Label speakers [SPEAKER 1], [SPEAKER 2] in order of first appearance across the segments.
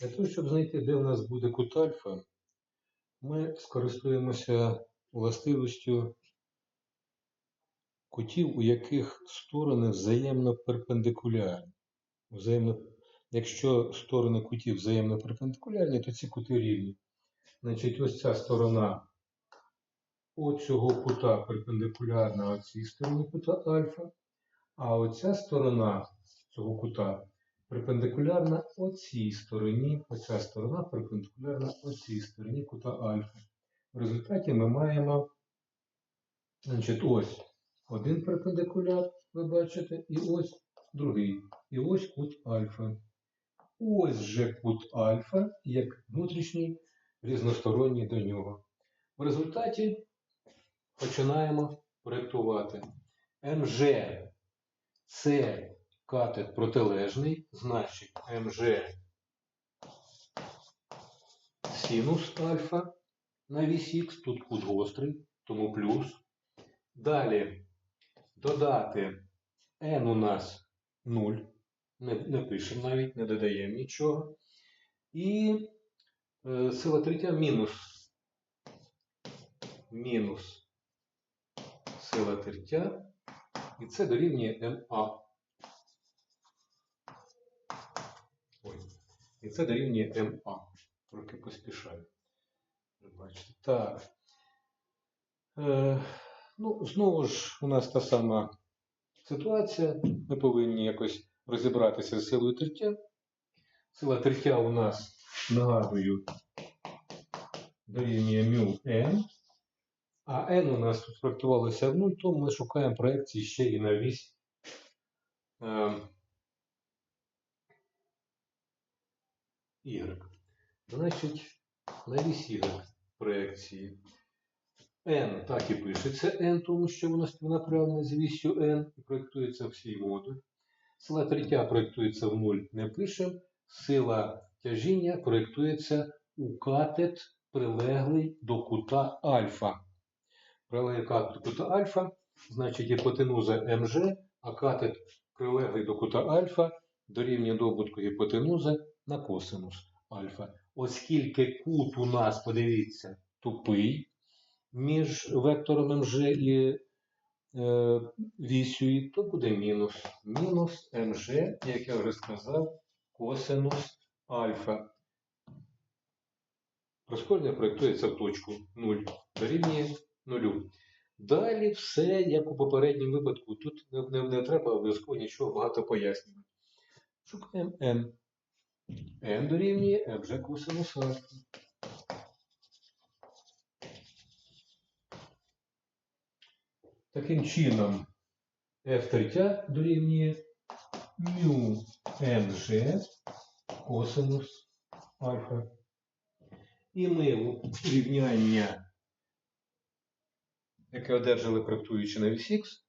[SPEAKER 1] Для того, щоб знайти, де у нас буде кут альфа, ми скористуємося властивістю кутів, у яких сторони взаємно перпендикулярні. Взаємно... Якщо сторони кутів взаємно перпендикулярні, то ці кути рівні. Значить, ось ця сторона оцього кута перпендикулярна оцій стороні кута альфа, а оця сторона цього кута перпендикулярна оцій стороні, оця сторона перпендикулярна оцій стороні кута альфа. В результаті ми маємо значить, ось один перпендикуляр, ви бачите, і ось другий. І ось кут альфа. Ось же кут альфа, як внутрішній, різносторонній до нього. В результаті починаємо проєктувати. МЖ це катет протилежний, значить МЖ синус альфа на вісь х, тут кут гострий, тому плюс. Далі додати n у нас 0, не, не пишемо навіть, не додаємо нічого. І е, сила третя мінус. Мінус сила тертя. І це дорівнює МА. І це дорівнює МА. Трохи поспішаю. Бачите. Так. Е, ну, знову ж, у нас та сама ситуація. Ми повинні якось розібратися з силою тертя. Сила тертя у нас, нагадую, дорівнює μ n. А n у нас тут спроектувалося в 0, тому ми шукаємо проекції ще і на вісь. Е, Y. Значить, на вісь Y проекції n так і пишеться n, тому що воно співнаправлене з вісю n і проєктується всій модуль. Сила третя проєктується в 0, не пишемо. Сила тяжіння проєктується у катет, прилеглий до кута альфа. Прилеглий катет до кута альфа, значить гіпотенуза МЖ, а катет прилеглий до кута альфа дорівнює добутку гіпотенузи на косинус альфа. Оскільки кут у нас, подивіться, тупий між вектором МЖ і е, вісю, то буде мінус. Мінус МЖ, як я вже сказав, косинус альфа. Прискорення проєктується в точку 0, дорівнює 0. Далі все, як у попередньому випадку, тут не, не, не треба обов'язково нічого багато пояснювати. Шукаємо n. n дорівнює вже косинус альфа. Таким чином, f третя дорівнює μ mg косинус альфа. І ми рівняння, яке одержали проектуючи на вісь х,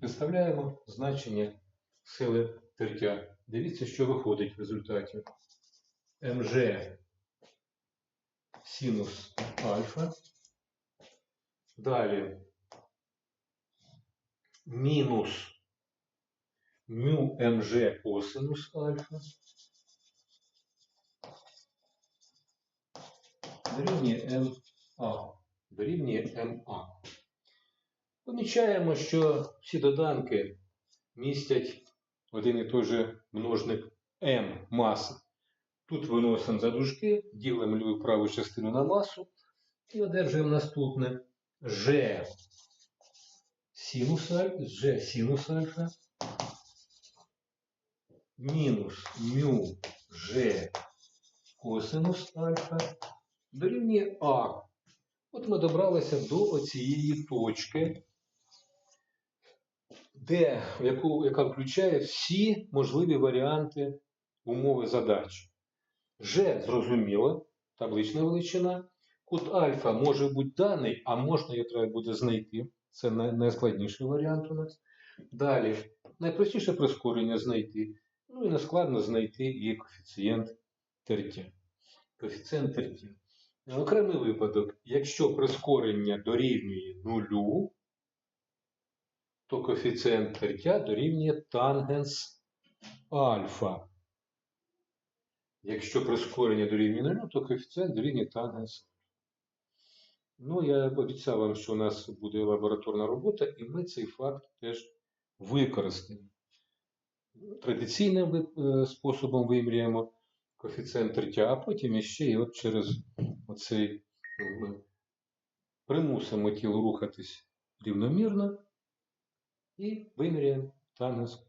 [SPEAKER 1] підставляємо значення сили тертя. Дивіться, що виходить в результаті. МЖ синус альфа. Далі мінус мю МЖ косинус альфа. Дорівнює МА. Дорівнює МА. Помічаємо, що всі доданки містять один і той же множник М маси. Тут виносимо за дужки, ділимо ліву праву частину на масу і одержуємо наступне G синус альфа, G синус альфа мінус мю G косинус альфа дорівнює А. От ми добралися до оцієї точки, де, яку, яка включає всі можливі варіанти умови задачі. G зрозуміло, таблична величина. Кут альфа може бути даний, а можна його треба буде знайти. Це найскладніший варіант у нас. Далі, найпростіше прискорення знайти. Ну і нескладно знайти її коефіцієнт тертя. Коефіцієнт тертя. Окремий випадок, якщо прискорення дорівнює нулю, то коефіцієнт тертя дорівнює тангенс альфа. Якщо прискорення дорівнює 0, то коефіцієнт дорівнює тангенс. Ну, я обіцяв вам, що у нас буде лабораторна робота, і ми цей факт теж використаємо. Традиційним е, способом виміряємо коефіцієнт тертя, а потім іще і от через оцей е, примусимо тіло рухатись рівномірно і виміряємо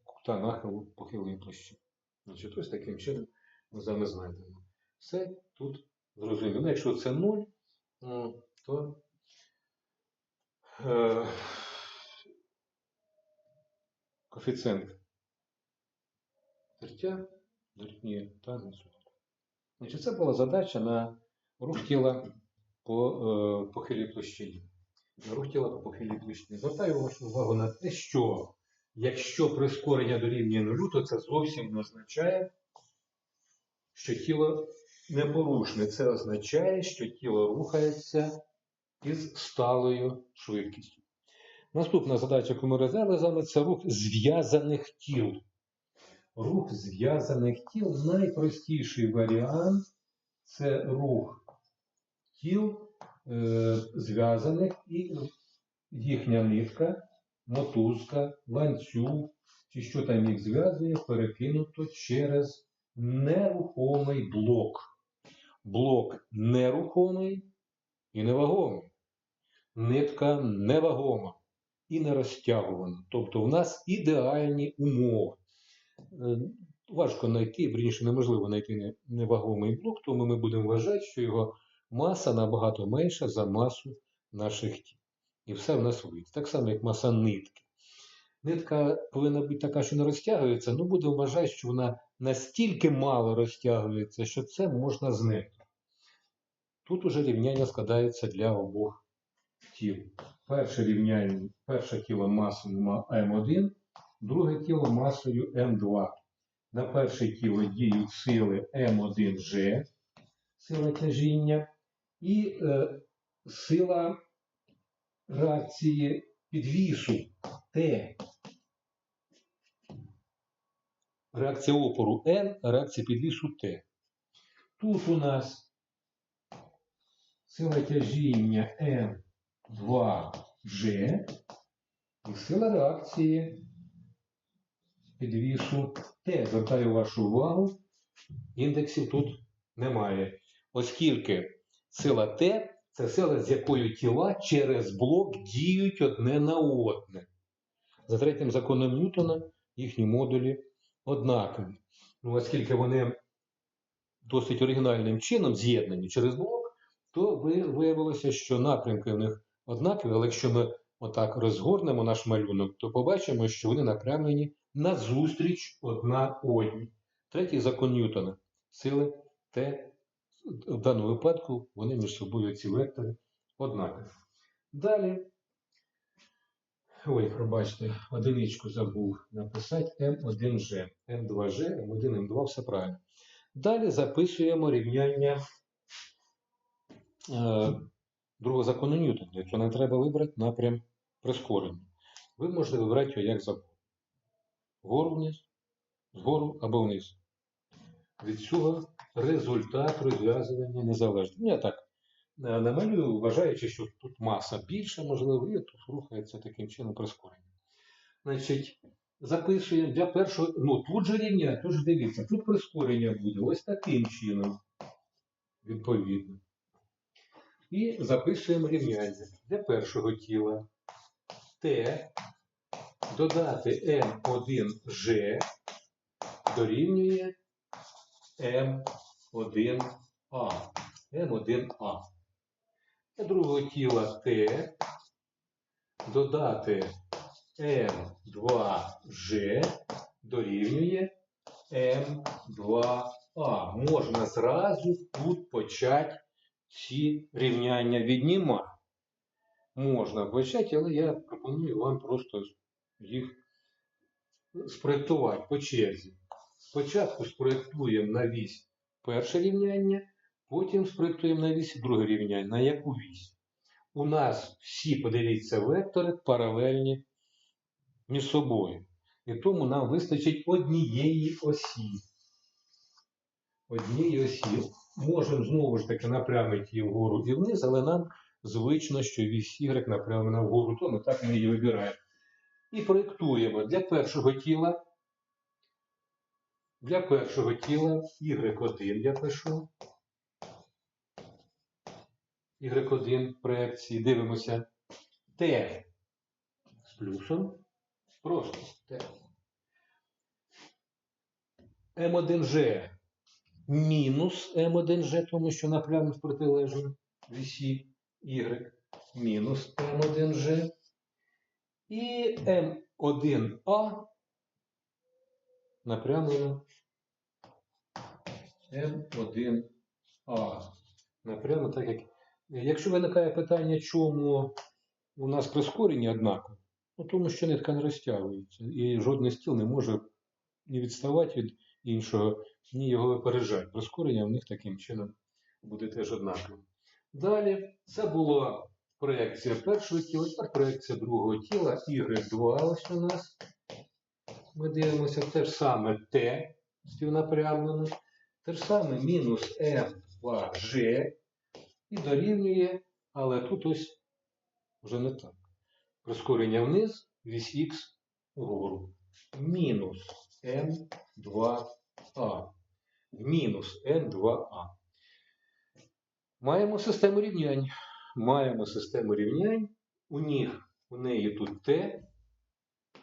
[SPEAKER 1] кута нахилу похилої площини. Значить, ось таким чином ми з знайдемо. Все тут зрозуміло. Ну, якщо це 0, то е, коефіцієнт тертя дорівнює тангенсу. Значить, це була задача на рух тіла по е, похилій площині. Рух тіла по площині. Звертаю вашу увагу на те, що якщо прискорення дорівнює нулю, то це зовсім не означає, що тіло непорушне. Це означає, що тіло рухається із сталою швидкістю. Наступна задача, яку ми розглянули з вами, це рух зв'язаних тіл. Рух зв'язаних тіл найпростіший варіант це рух тіл зв'язаних і їхня нитка, мотузка, ланцюг, чи що там їх зв'язує, перекинуто через нерухомий блок. Блок нерухомий і невагомий. Нитка невагома і не розтягувана. Тобто в нас ідеальні умови. Е, Важко знайти, верніше неможливо знайти невагомий блок, тому ми будемо вважати, що його маса набагато менша за масу наших тіл. І все в нас вийде. Так само, як маса нитки. Нитка повинна бути така, що не розтягується, ну будемо вважати, що вона настільки мало розтягується, що це можна знити. Тут уже рівняння складається для обох тіл. Перше рівняння, перше тіло масою М1, друге тіло масою М2. На перше тіло діють сили М1G, сила тяжіння, і е, сила реакції підвісу Т. Реакція опору N, реакція підвісу Т. Тут у нас сила тяжіння М2G і сила реакції підвісу Т. Звертаю вашу увагу, індексів тут немає. Оскільки сила Т це сила, з якою тіла через блок діють одне на одне. За третім законом Ньютона їхні модулі однакові. Ну, оскільки вони досить оригінальним чином з'єднані через блок, то виявилося, що напрямки в них однакові, але якщо ми отак розгорнемо наш малюнок, то побачимо, що вони напрямлені назустріч одна одній. Третій закон Ньютона. Сили Т в даному випадку вони між собою ці вектори однакові. Далі. Ой, пробачте, одиничку забув написати М1G, М2G, М1, М2, все правильно. Далі записуємо рівняння е, другого закону Ньютона. Якщо нам треба вибрати напрям прискорення, ви можете вибрати його як завгодно. Вгору вниз, згору або вниз. Від цього результат розв'язування незалежний. Ну, я так е, намалюю, вважаючи, що тут маса більша, можливо, і тут рухається таким чином прискорення. Значить, записуємо для першого. Ну, тут же рівня, тож дивіться, тут прискорення буде ось таким чином, відповідно. І записуємо рівняння для першого тіла. Т додати М1G дорівнює М1А. М1А. Для другого тіла Т додати М2G дорівнює М2А. Можна зразу тут почати ці рівняння віднімати. Можна почати, але я пропоную вам просто їх спроєктувати по черзі. Спочатку спроєктуємо на вісь перше рівняння, потім спроєктуємо на вісь друге рівняння. На яку вісь? У нас всі, подивіться, вектори паралельні між собою. І тому нам вистачить однієї осі. одній осі. Можемо знову ж таки напрямити її вгору і вниз, але нам звично, що вісь Y напрямлена вгору, то ми так ми її вибираємо. І проєктуємо для першого тіла. Для першого тіла Y1 я пишу. Y1 проекції. Дивимося. Т з плюсом. Просто Т. М1Ж мінус М1Ж, тому що напряму з протилежним вісі Y мінус М1Ж. І М1А напрямлено М1А. Напрямлено так як. Якщо виникає питання, чому у нас прискорення однакове, ну тому що нитка не розтягується, і жодний стіл не може ні відставати від іншого, ні його випереджати. Прискорення в них таким чином буде теж однакове. Далі це була проекція першого тіла, тепер проекція другого тіла, Y2 ось у нас. Ми дивимося те ж саме Т співнапрямлено, те ж саме мінус М2G і дорівнює, але тут ось вже не так. Прискорення вниз, вісь Х вгору. Мінус М2А. Мінус М2А. Маємо систему рівнянь. Маємо систему рівнянь. У них, у неї тут Т.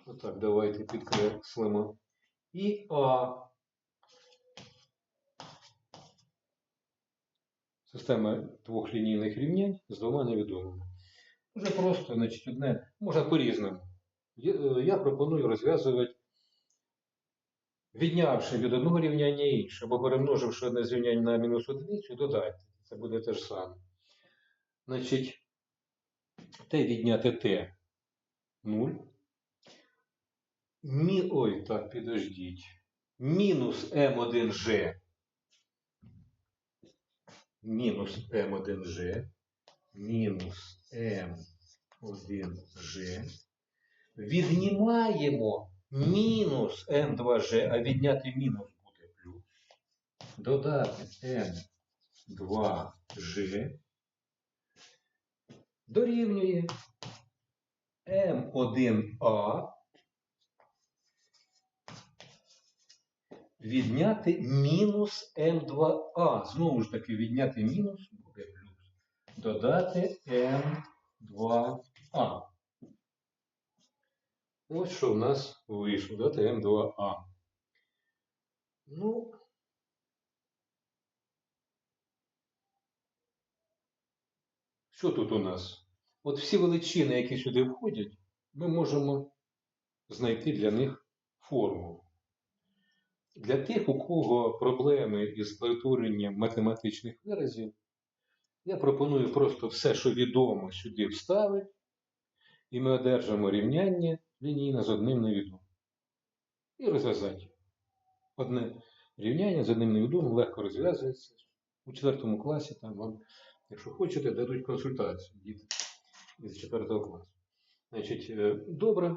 [SPEAKER 1] Отак, давайте підкреслимо. І А. Система двох лінійних рівнянь з двома невідомими. Дуже просто, значить, одне, можна по-різному. Я, е, пропоную розв'язувати, віднявши від одного рівняння інше, або перемноживши одне з рівнянь на мінус одиницю, додайте. Це буде те ж саме. Значить, t відняти t 0. Мі... Ой, так, підождіть. Мінус m1g. Мінус m1g. Мінус m1g. Віднімаємо мінус m2g, а відняти мінус буде плюс. Додати m2g дорівнює М1А відняти мінус М2А. Знову ж таки, відняти мінус буде плюс. Додати М2А. Ось що в нас вийшло. Додати М2А. Ну, Що тут у нас? От всі величини, які сюди входять, ми можемо знайти для них формулу. Для тих, у кого проблеми із перетворенням математичних виразів, я пропоную просто все, що відомо, сюди вставити, і ми одержимо рівняння лінійне з одним невідомим. І розв'язати. Одне рівняння з одним невідомим легко розв'язується. У 4 класі там вам Якщо хочете, дадуть консультацію діти із 4 класу. Значить, е, добре.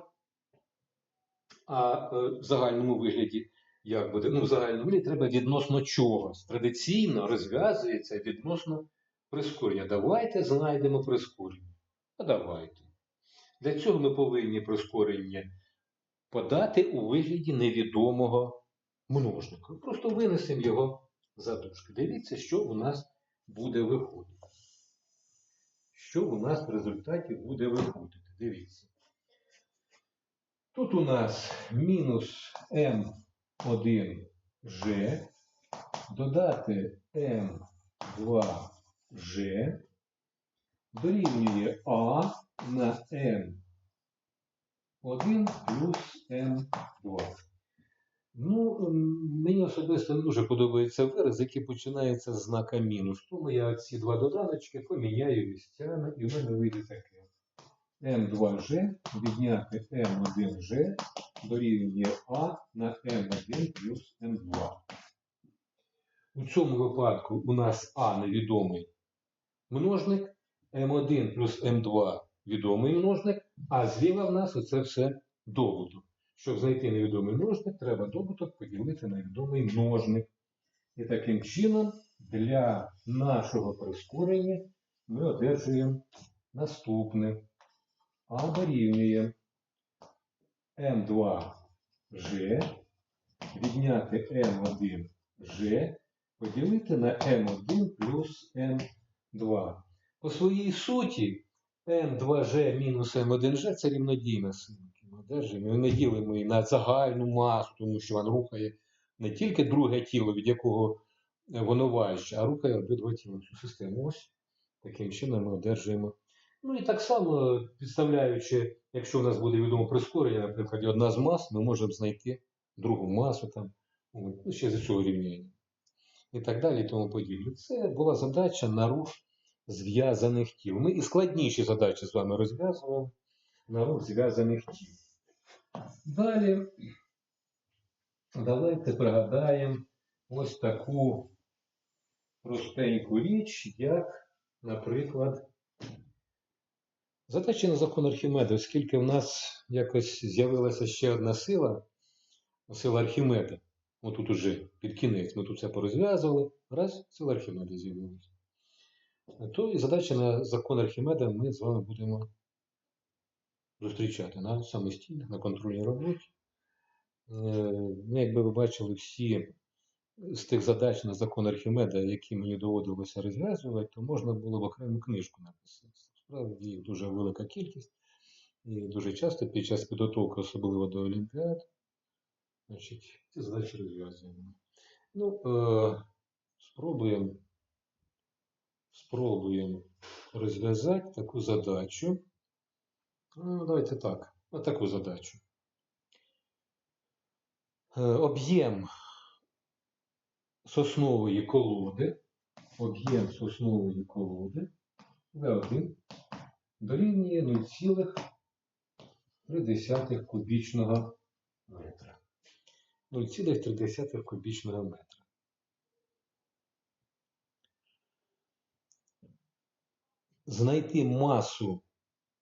[SPEAKER 1] А е, в загальному вигляді, як буде? Ну, в загальному вигляді треба відносно чогось. Традиційно розв'язується відносно прискорення. Давайте знайдемо прискорення. А давайте. Для цього ми повинні прискорення подати у вигляді невідомого множника. Просто винесемо його за дужки. Дивіться, що у нас буде виходити що у нас в результаті буде виходити. Дивіться. Тут у нас мінус М1G, додати М2G дорівнює А на М1 плюс М2. Ну, мені особисто не дуже подобається вираз, який починається з знака мінус. Тому я ці два доданочки поміняю місцями, і в мене вийде таке. М2G відняти М1G дорівнює А на М1 плюс М2. У цьому випадку у нас А невідомий множник, М1 плюс М2 відомий множник, а зліва в нас оце все добуток. Щоб знайти невідомий множник, треба добуток поділити на відомий множник. І таким чином для нашого прискорення ми одержуємо наступне. А дорівнює М2G відняти М1G поділити на М1 плюс М2. По своїй суті, М2G мінус М1G це рівнодійна сила, ми. Не ділимо її на загальну масу, тому що вона рухає не тільки друге тіло, від якого воно важче, а рухає обидва тіла цю систему. Ось таким чином ми одержуємо. Ну і так само, підставляючи, якщо у нас буде відомо прискорення, наприклад, одна з мас, ми можемо знайти другу масу там, ну, ще з цього рівняння. І так далі, і тому подібне. Це була задача на рух зв'язаних тіл. Ми і складніші задачі з вами розв'язуємо на рух зв'язаних тіл. Далі давайте пригадаємо ось таку простеньку річ, як, наприклад, задачі на закон Архімеда, оскільки в нас якось з'явилася ще одна сила, сила Архімеда. Отут уже під кінець ми тут все порозв'язували. Раз, сила Архімеда з'явилася. То і задачі на закон Архімеда ми з вами будемо зустрічати на самостійних, на контрольній роботі. Е, Ну, якби ви бачили всі з тих задач на закон Архімеда, які мені доводилося розв'язувати, то можна було б окрему книжку написати. Справді їх дуже велика кількість. І дуже часто під час підготовки, особливо до Олімпіад, значить, ці задачі розв'язуємо. Ну, е, спробуємо, спробуємо розв'язати таку задачу. Ну, давайте так, таку задачу. Е, Об'єм соснової колоди, об'єм соснової колоди В1 дорівнює 0,3 кубічного метра. 0,3 кубічного метра. Знайти масу,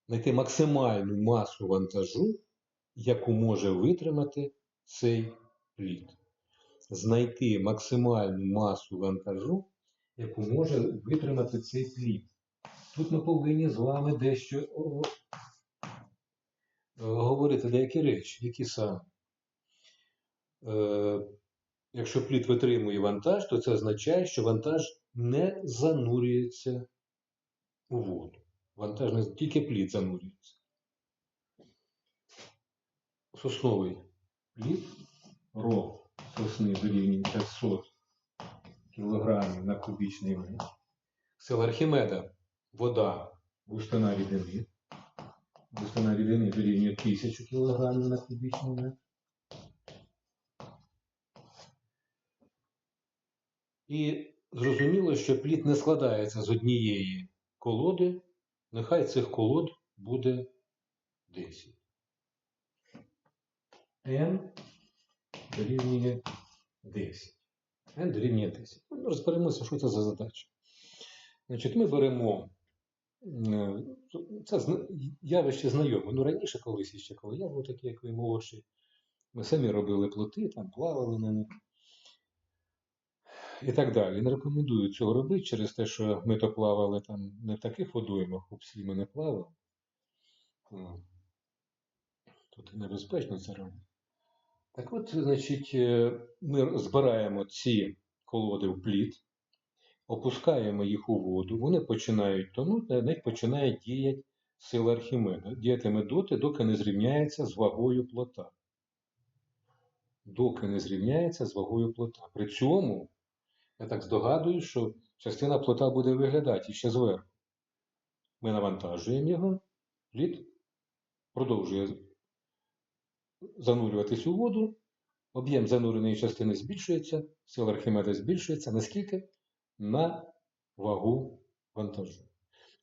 [SPEAKER 1] знайти максимальну масу вантажу, яку може витримати цей плід. Знайти максимальну масу вантажу, яку може витримати цей плід. Тут ми повинні з вами дещо говорити деякі речі, які саме. Е, якщо плід витримує вантаж, то це означає, що вантаж не занурюється у воду. Вантаж не тільки плід занурюється. Сосновий плід ро сосни дорівнює 500 кг на кубічний метр. Сила Архімеда вода густина рідини. Густина рідини дорівнює 1000 кг на кубічний метр. І зрозуміло, що плід не складається з однієї колоди. Нехай цих колод буде 10. N дорівнює 10. N дорівнює 10. Ну, розберемося, що це за задача. Значить, ми беремо це зна- явище знайоме. Ну, раніше колись ще, коли я був такий, як ви молодший, ми самі робили плоти, там плавали на них. І так далі. Не рекомендую цього робити через те, що ми то плавали там не в таких водоймах, у псі ми не плавали. Тут і небезпечно це робити. Так от, значить, е, ми збираємо ці колоди в плід, опускаємо їх у воду, вони починають тонути, на них починає діяти сила Архімеда. Діятиме доти, доки не зрівняється з вагою плота. Доки не зрівняється з вагою плота. При цьому, я так здогадую, що частина плота буде виглядати ще зверху. Ми навантажуємо його, плід продовжує занурюватись у воду, об'єм зануреної частини збільшується, сила Архімеда збільшується. Наскільки? На вагу вантажу.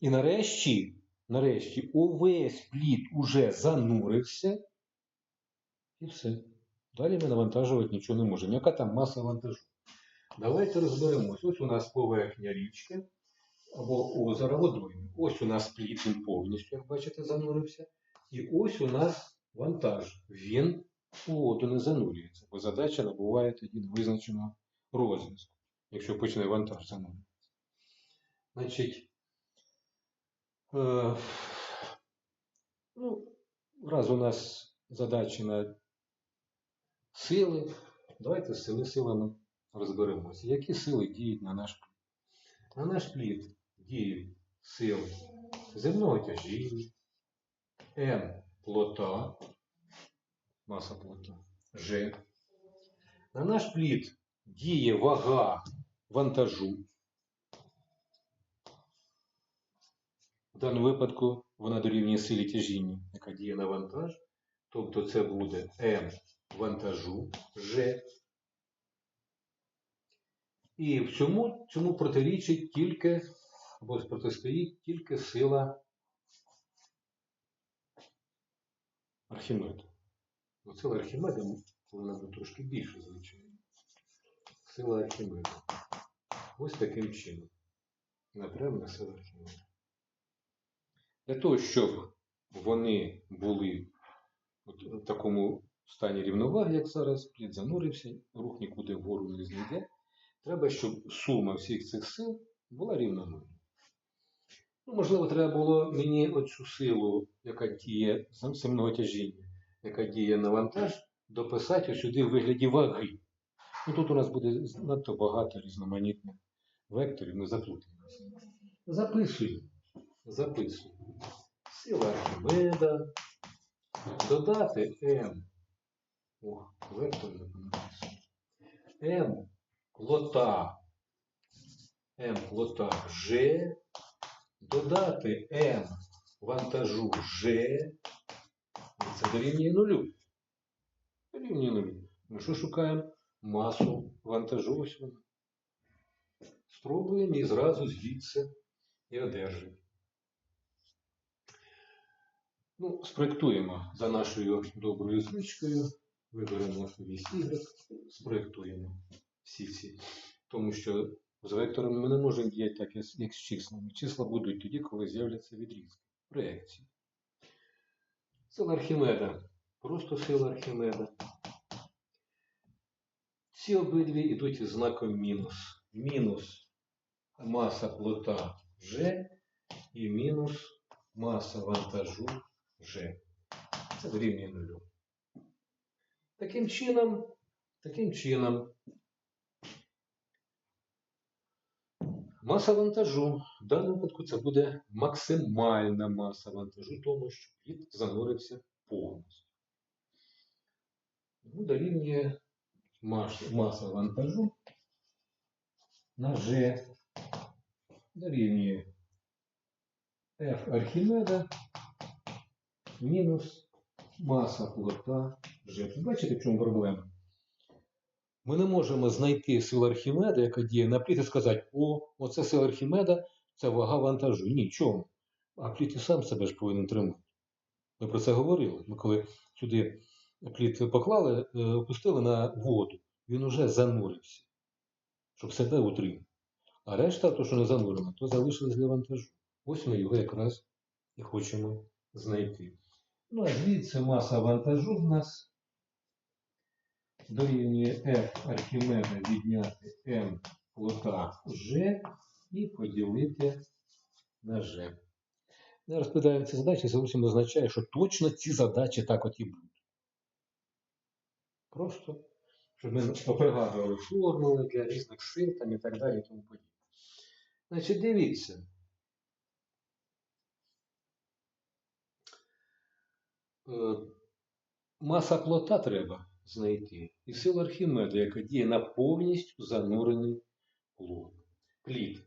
[SPEAKER 1] І нарешті, нарешті, увесь плід уже занурився, і все. Далі ми навантажувати нічого не можемо. Яка там маса вантажу? Давайте розберемось. Ось у нас поверхня річки або озера водойми. Ось у нас плід, він повністю, як бачите, занурився. І ось у нас вантаж. Він у воду не занурюється, бо задача набуває тоді невизначеного розв'язку. Якщо почне вантаж занурюватися. Значить, е, ну, раз у нас задачі на сили, давайте з цими силами розберемося. Які сили діють на наш плід? На наш плід діють сили земного тяжіння, М плота, маса плота, Ж. На наш плід діє вага вантажу. В даному випадку вона дорівнює силі тяжіння, яка діє на вантаж. Тобто це буде М вантажу Ж. І в цьому, цьому протирічить тільки, або протистоїть тільки сила Архімеда. Сила Архімеда повинна бути трошки більше, звичайно. Сила Архімеда. Ось таким чином. Напрямна сила Архімеда. Для того, щоб вони були в такому стані рівноваги, як зараз, плід занурився, рух нікуди вгору не знайде, треба, щоб сума всіх цих сил була нулю. Ну, можливо, треба було мені оцю силу, яка діє земного тяжіння, яка діє на вантаж, дописати сюди в вигляді ваги. Ну, тут у нас буде надто багато різноманітних векторів, ми заплутаємося. Записуємо. Записуємо. Сила Архімеда. Додати М. Ох, вектор не. М плота. М плота Ж. Додати М вантажу Ж. Це дорівнює нулю. Дорівнює нулю. Ми що шукаємо? Масу вантажу ось вона. Спробуємо і зразу звідси і одержимо. Ну, спроектуємо за нашою доброю звичкою. Виберемо весь Y, спроектуємо всі ці. Тому що з векторами ми не можемо діяти так, як з числами. Числа будуть тоді, коли з'являться відрізки, проекції. Сила Архімеда. Просто сила Архімеда. Ці обидві йдуть із знаком мінус. Мінус маса плота G і мінус маса вантажу G. Це дорівнює нулю. Таким чином, таким чином, маса вантажу, в даному випадку це буде максимальна маса вантажу, тому що плід занурився повністю. Ну, дорівнює маса вантажу на G дорівнює F Архімеда мінус маса плота G. Бачите, в чому проблема? Ми не можемо знайти силу Архімеда, яка діє на пліт, і сказати, о, оце сила Архімеда, це вага вантажу. Ні? А пліт і сам себе ж повинен тримати. Ми про це говорили. Ми коли сюди пліт поклали, е, опустили на воду, він уже занурився, щоб себе утримати. А решта, то, що не занурено, то залишилось для вантажу. Ось ми його якраз і хочемо знайти. Ну, а звідси маса вантажу в нас дорівнює F Архімеда відняти М плота G і поділити на G. Не розповідаємо ці задачі, це зовсім означає, що точно ці задачі так от і будуть. Просто, щоб ми попригадували формули для різних сил там і так далі і тому подібне. Значить, дивіться. Е, Маса плота треба знайти. І сила Архімеда, яка діє на повністю занурений плод. Плід.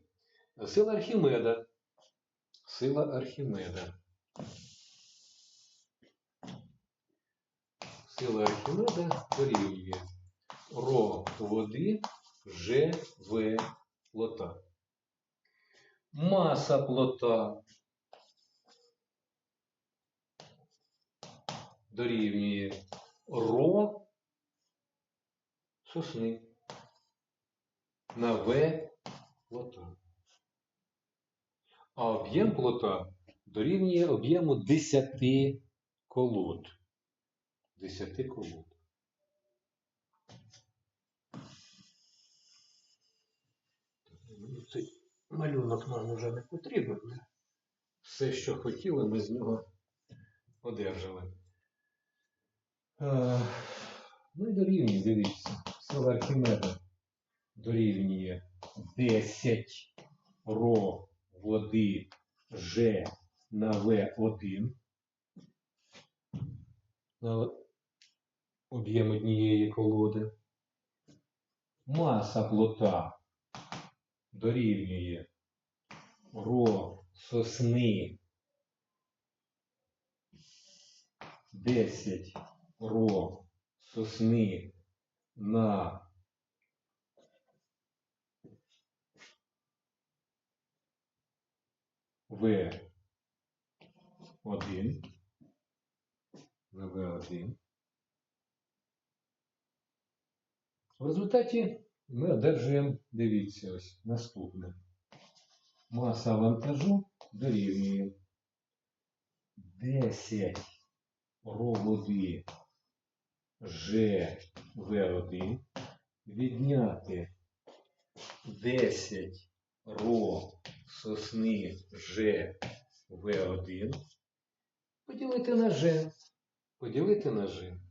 [SPEAKER 1] Сила Архімеда. Сила Архімеда. Сила Архімеда дорівнює ро води Ж В плота. Маса плота дорівнює ро сосни на В плота. А об'єм плота дорівнює об'єму 10 колод. 10 колод. Ну, Цей малюнок нам вже не потрібен. Все, що хотіли, ми з нього одержали. Е, Ну і дорівнює, дивіться. Сила Архімеда дорівнює 10 ро води Ж на В1 на об'єм однієї колоди. Маса плота дорівнює ро сосни 10 ро сосни на В1 на В1. В результаті ми одержуємо, дивіться, ось наступне. Маса вантажу дорівнює 10 ро води ЖВ1 відняти 10 ро сосни ЖВ1 поділити на Ж. Поділити на Ж.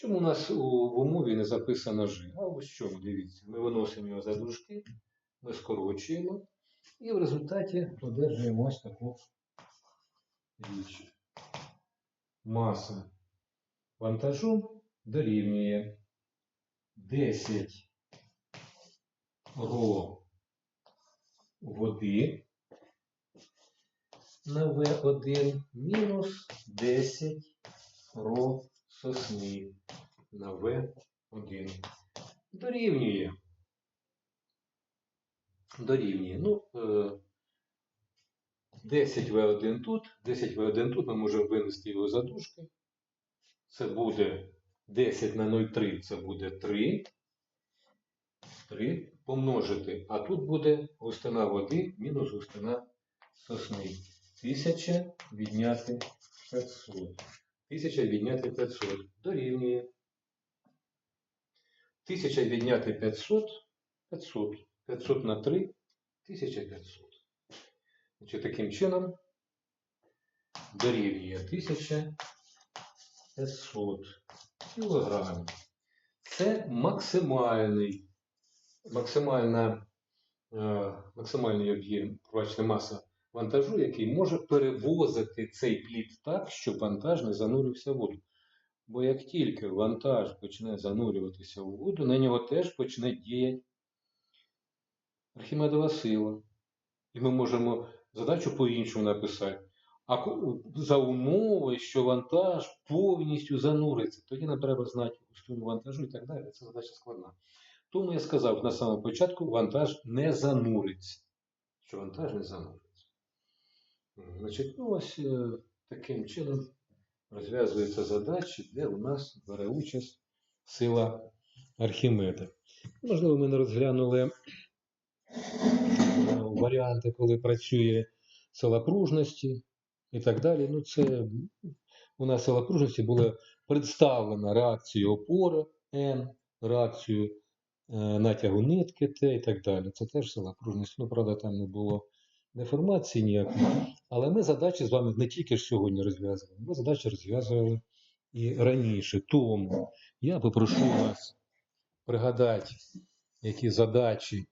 [SPEAKER 1] Чому у нас у, в умові не записано Ж? А ось чому, дивіться. Ми виносимо його за дужки, ми скорочуємо і в результаті одержуємо ось таку річ. Маса вантажу дорівнює 10 ро води на В1 мінус 10 ро сосни на В1. Дорівнює. Дорівнює. Ну, е, 10 В1 тут, 10 В1 тут, ми можемо винести його за дужки. Це буде 10 на 0,3, це буде 3. 3 помножити. А тут буде густина води мінус густина сосни. 1000 відняти 500. 1000 відняти 500 дорівнює. 1000 відняти 500 500. 500 на 3 1500. Значить, таким чином дорівнює 1500 кілограмів. Це максимальний, максимальна, е, максимальний об'єм, пробачте, маса вантажу, який може перевозити цей плід так, щоб вантаж не занурився в воду. Бо як тільки вантаж почне занурюватися в воду, на нього теж почне діяти Архімедова сила. І ми можемо задачу по-іншому написати. А за умови, що вантаж повністю зануриться, тоді нам треба знати густину вантажу і так далі. Це задача складна. Тому я сказав на самому початку, вантаж не зануриться. Що вантаж не зануриться. Значить, ну ось е, таким чином розв'язуються задачі, де у нас бере участь сила Архімеда. Можливо, ми не розглянули е, варіанти, коли працює сила пружності і так далі. Ну, це у нас сила пружності була представлена реакцією опори N, реакцією е, натягу нитки Т і так далі. Це теж сила пружності. Ну, правда, там не було деформації ніякої. Але ми задачі з вами не тільки ж сьогодні розв'язували, ми задачі розв'язували і раніше. Тому я попрошу вас пригадати, які задачі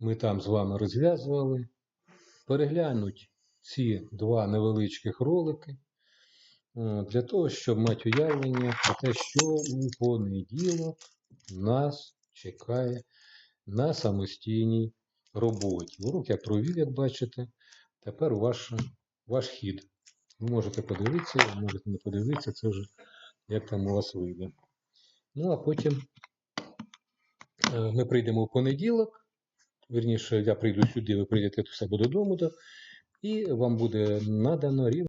[SPEAKER 1] ми там з вами розв'язували, переглянуть ці два невеличких ролики е, для того, щоб мати уявлення про те, що у понеділок нас чекає на самостійній роботі. Урок я провів, як бачите. Тепер ваш, ваш хід. Ви можете подивитися, можете не подивитися, це вже як там у вас вийде. Ну, а потім е, ми прийдемо в понеділок. Вірніше, я прийду сюди, ви прийдете до себе додому, і вам буде надано рівно.